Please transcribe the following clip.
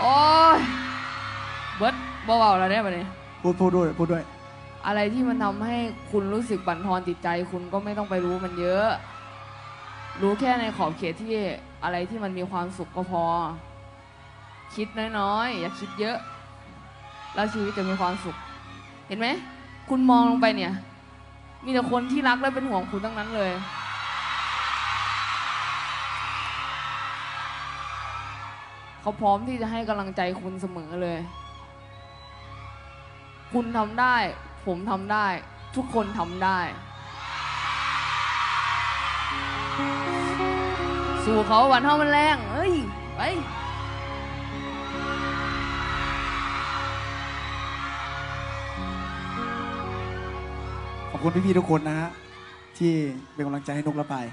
โอ้ยเบิร์ดเบาๆแล้วเนี่ยวันนี้ พูดพูดด้วยพูดด้วย อะไรที่มันทำให้คุณรู้สึกบั่นทอนจิตใจ คุณก็ไม่ต้องไปรู้มันเยอะ รู้แค่ในขอบเขตที่อะไรที่มันมีความสุขก็พอ คิดน้อยๆ อย่าคิดเยอะ แล้วชีวิตจะมีความสุข เห็นไหม คุณมองลงไปเนี่ย มีแต่คนที่รักและเป็นห่วงคุณทั้งนั้นเลย เขาพร้อมที่จะให้กำลังใจคุณเสมอเลย คุณทำได้ ผมทำได้ ทุกคนทำได้ สู่เขาวันเท่ามันแรงเอ้ย ไปขอบคุณพี่ๆทุกคนนะฮะ ที่เป็นกำลังใจให้นกละไปาย